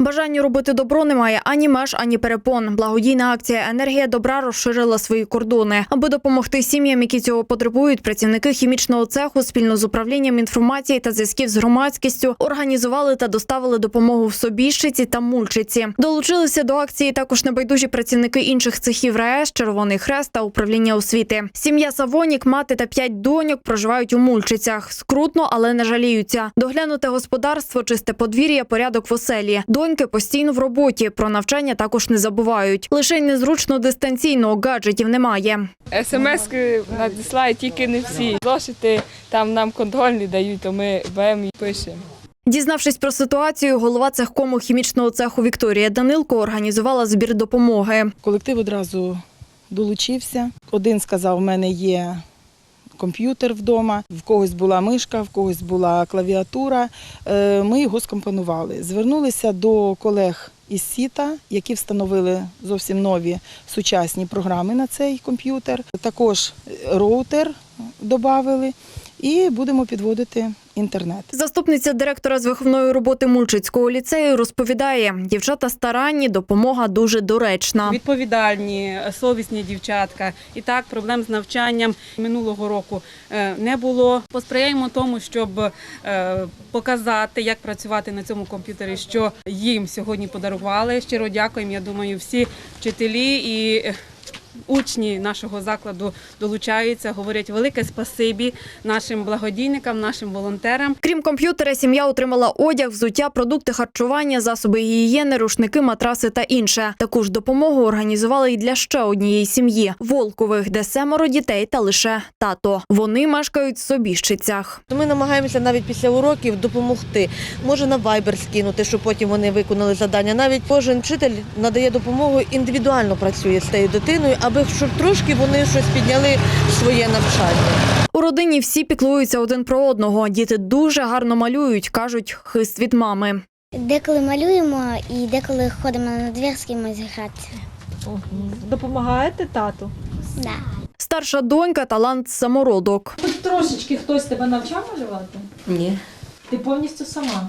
Бажанню робити добро немає ані меж, ані перепон. Благодійна акція Енергія добра розширила свої кордони. Аби допомогти сім'ям, які цього потребують, працівники хімічного цеху спільно з управлінням інформації та зв'язків з громадськістю організували та доставили допомогу в Собіщиці та Мульчиці. Долучилися до акції також небайдужі працівники інших цехів РаЕС, Червоний Хрест та управління освіти. Сім'я Савонік, мати та п'ять доньок проживають у Мульчицях. Скрутно, але не жаліються. Доглянуте господарство, чисте подвір'я, порядок в оселі. Доньки постійно в роботі. Про навчання також не забувають. Лише й незручно дистанційно гаджетів немає. СМС надіслають тільки не всі. Зошити там нам контрольні дають, то ми беремо і пишемо. Дізнавшись про ситуацію, голова цехкому хімічного цеху Вікторія Данилко організувала збір допомоги. Колектив одразу долучився. Один сказав, у мене є комп'ютер вдома, в когось була мишка, в когось була клавіатура. Е, Ми його скомпонували. Звернулися до колег із Сіта, які встановили зовсім нові сучасні програми на цей комп'ютер. Також роутер додали і будемо підводити інтернет. Заступниця директора з виховної роботи Мульчицького ліцею розповідає, дівчата старанні, допомога дуже доречна. відповідальні, совісні дівчатка. І так, проблем з навчанням минулого року е, не було. Посприяємо тому, щоб е, показати, як працювати на цьому комп'ютері, що їм сьогодні подарували. Щиро дякуємо. Я думаю, всі вчителі і. Учні нашого закладу долучаються, говорять велике спасибі нашим благодійникам, нашим волонтерам. Крім комп'ютера, сім'я отримала одяг, взуття, продукти харчування, засоби гігієни, рушники, матраси та інше. Таку ж допомогу організували і для ще однієї сім'ї Волкових, де семеро дітей та лише тато. Вони мешкають в Собіщицях. Ми намагаємося навіть після уроків допомогти. Може на Viber скинути, щоб потім вони виконали завдання. Навіть кожен вчитель надає допомогу, індивідуально працює з тією дитиною, аби щоб трошки вони щось підняли своє навчання. У родині всі піклуються один про одного. Діти дуже гарно малюють, кажуть, хист від мами. Деколи малюємо і деколи ходимо на двір з кимось гратися. Допомагаєте тату? Да. Старша донька талант самородок. Хоч трошечки хтось тебе навчав малювати? Ні. Ти повністю сама.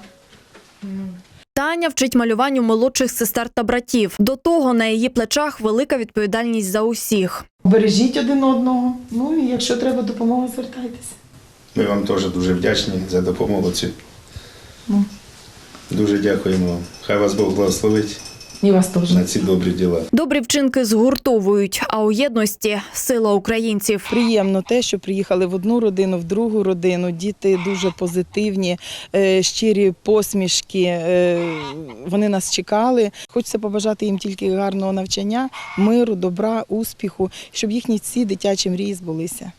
Таня вчить малюванню молодших сестер та братів. До того на її плечах велика відповідальність за усіх. Бережіть один одного. Ну і якщо треба допомога, звертайтеся. Ми вам теж дуже вдячні за допомогу цю. Ну. Дуже дякуємо вам. Хай вас Бог благословить І вас теж. на ці добрі діла. Добрі вчинки згуртовують, а у єдності сила українців. Приємно те, що приїхали в одну родину, в другу родину. Діти дуже позитивні, е, щирі посмішки. е, Вони нас чекали. Хочеться побажати їм тільки гарного навчання, миру, добра, успіху, щоб їхні ці дитячі мрії збулися.